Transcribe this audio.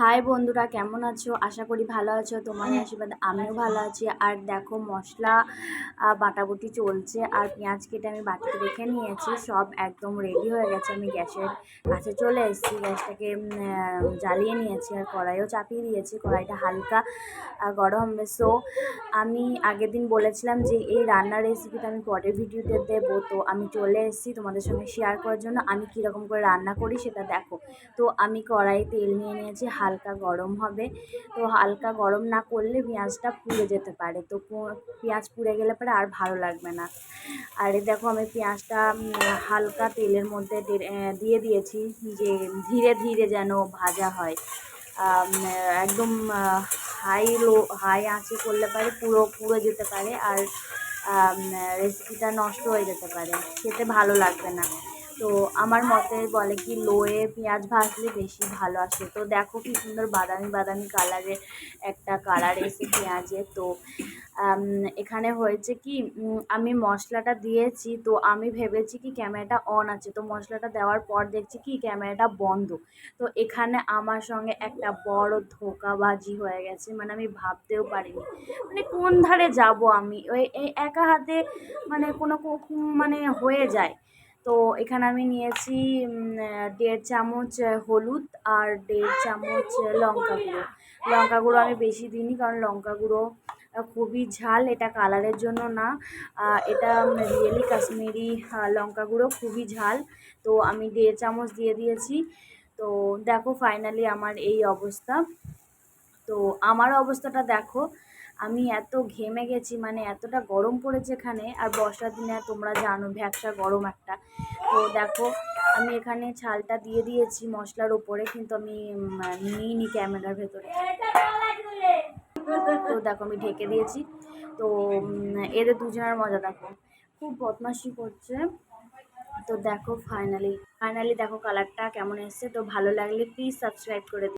High বন্ধুরা কেমন আছো? আশা করি ভালো আছো তোমার আশীর্বাদ আমিও ভালো আছি। আর দেখো মশলা বাটাবুটি চলছে আর পেঁয়াজ কেটে আমি বাটিতে রেখে নিয়েছি সব একদম রেডি হয়ে গেছে। আমি গ্যাসের কাছে চলে এসেছি গ্যাসটাকে জ্বালিয়ে নিয়েছি আর কড়াইও চাপিয়ে দিয়েছি। কড়াইটা হালকা গরম। সো আমি আগের দিন বলেছিলাম যে এই রান্নার রেসিপিটা আমি পরের ভিডিওতে দেবো। তো আমি চলে এসেছি তোমাদের সঙ্গে শেয়ার করার জন্য। আমি কীরকম করে রান্না করি সেটা দেখো। তো আমি কড়াই তেল নিয়ে নিয়েছি হালকা গরম হবে। তো হালকা গরম না করলে পেঁয়াজটা পুড়ে যেতে পারে। তো পেঁয়াজ পুড়ে গেলে পরে আর ভালো লাগবে না। আর দেখো আমি পেঁয়াজটা হালকা তেলের মধ্যে দিয়ে দিয়েছি যে ধীরে ধীরে যেন ভাজা হয়। একদম হাই লো হাই আঁচে করলে পারে পুরো, পুড়ে যেতে পারে। আর রেসিপিটা নষ্ট হয়ে যেতে পারে। খেতে ভালো লাগবে না। তো আমার মতে বলে কি লোয়ে পেঁয়াজ ভাজলে বেশি ভালো আসে। তো দেখো কি সুন্দর বাদামি বাদামি কালারের একটা কালার এসে পেঁয়াজের। তো এখানে হয়েছে কি আমি মশলাটা দিয়েছি, তো আমি ভেবেছি কি ক্যামেরাটা অন আছে। তো মশলাটা দেওয়ার পর দেখছি কি ক্যামেরাটা বন্ধ। তো এখানে আমার সঙ্গে একটা বড় ধোকাবাজি হয়ে গেছে মানে আমি ভাবতেও পারিনি। মানে কোন ধারে যাব আমি? ওই একা হাতে মানে কোনো মানে হয়ে যায়। তো এখানে আমি নিয়েছি দেড় চামচ হলুদ আর দেড় চামচ লঙ্কা গুঁড়ো। লঙ্কা গুঁড়ো আমি বেশি দিইনি কারণ লঙ্কা গুঁড়ো খুবই ঝাল। এটা কালারের জন্য না। এটা রিয়েলি কাশ্মীরি লঙ্কা গুঁড়ো, খুবই ঝাল। তো আমি দেড় চামচ দিয়ে দিয়েছি। তো দেখো ফাইনালি আমার এই অবস্থা। তো আমার অবস্থাটা দেখো। আমি এত ঘেমে গেছি মানে এতটা গরম পড়েছে এখানে। আর বর্ষার দিনে তোমরা জানো, ভ্যাবসা গরম একটা। তো দেখো, আমি এখানে ছালটা দিয়ে দিয়েছি মশলার উপরে, কিন্তু আমি নিইনি ক্যামেরার ভেতরে। তো দেখো, আমি ঢেকে দিয়েছি। তো এদের দুজনের মজা দেখো। খুব বদমাশি করছে। তো দেখো ফাইনালি ফাইনালি দেখো কালারটা কেমন এসছে। তো ভালো লাগলে প্লিজ সাবস্ক্রাইব করে